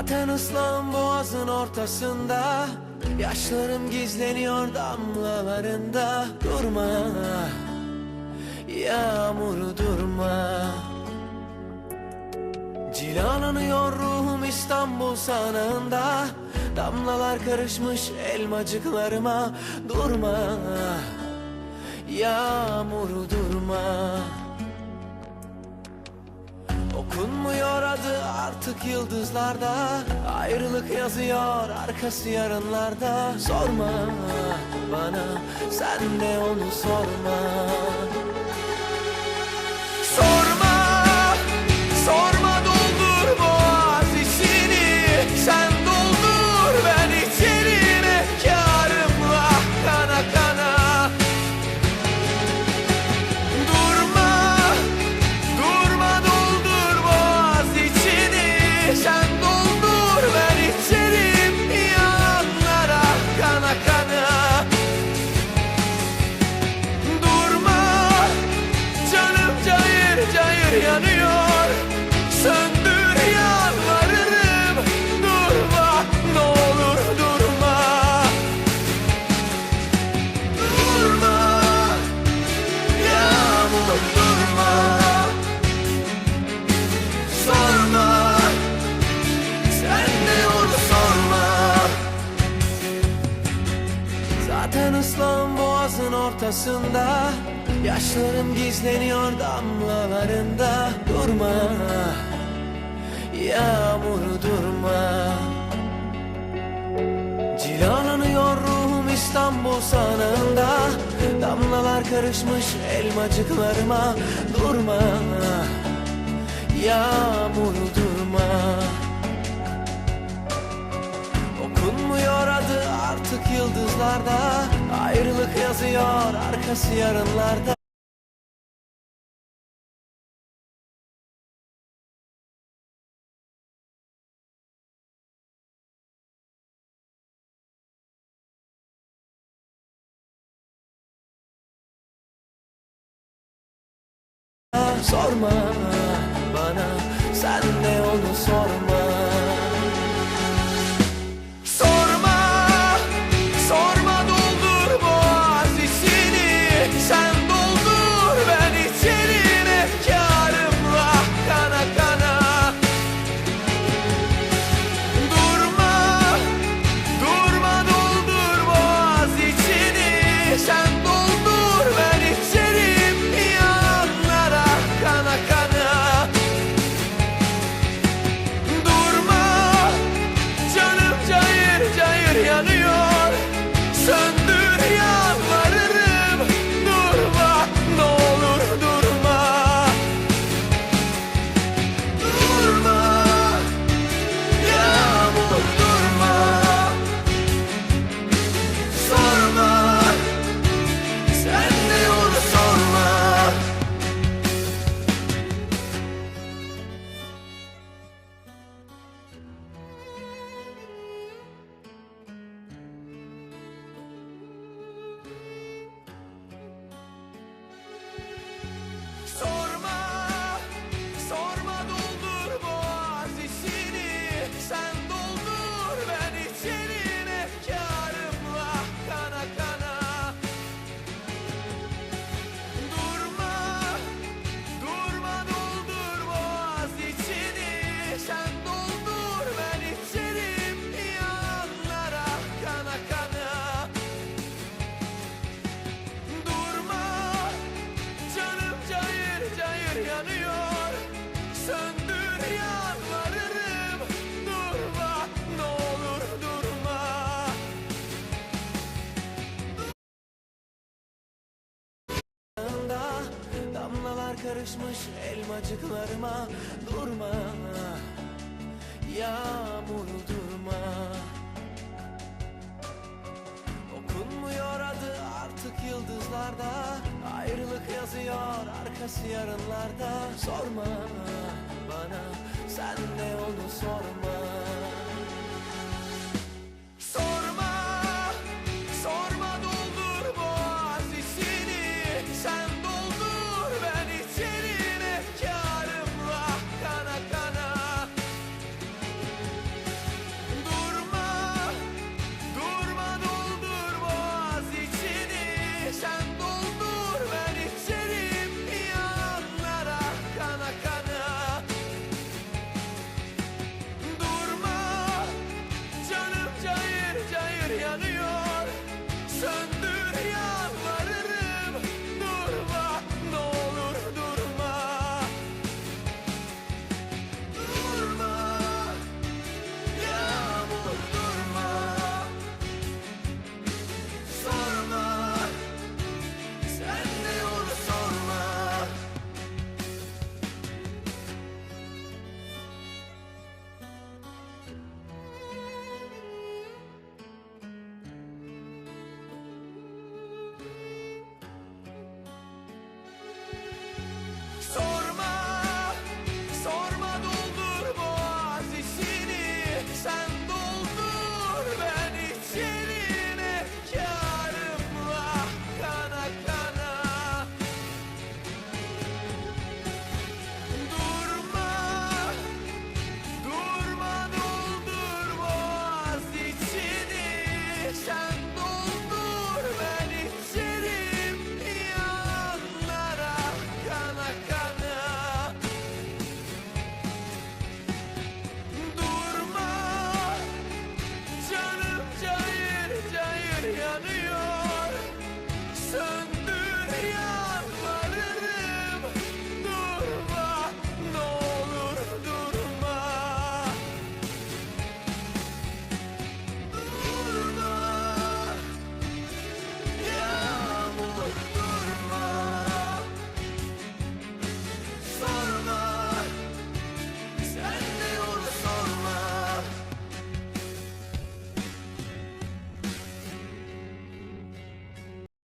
Zaten ıslan boğazın ortasında. Yaşlarım gizleniyor damlalarında. Durma Yağmur durma. Cilalanıyor ruhum İstanbul sanağında Damlalar karışmış elmacıklarıma. Durma Yağmur durma Okunmuyor adı artık yıldızlarda. Ayrılık yazıyor arkası yarınlarda. Sorma bana sen de onu sorma. Sorma, sorma ortasında Yaşlarım gizleniyor damlalarında Durma Yağmur durma. Cilalanıyor ruhum İstanbul sanağında Damlalar karışmış elmacıklarıma Durma Yağmur durma Okunmuyor adı artık yıldızlarda. Ayrılık yazıyor arkası yarınlarda. Sorma karışmış elmacıklarıma Durma Yağmur durma. Okunmuyor adı artık yıldızlarda Ayrılık yazıyor arkası yarınlarda. Sorma bana sen de onu sorma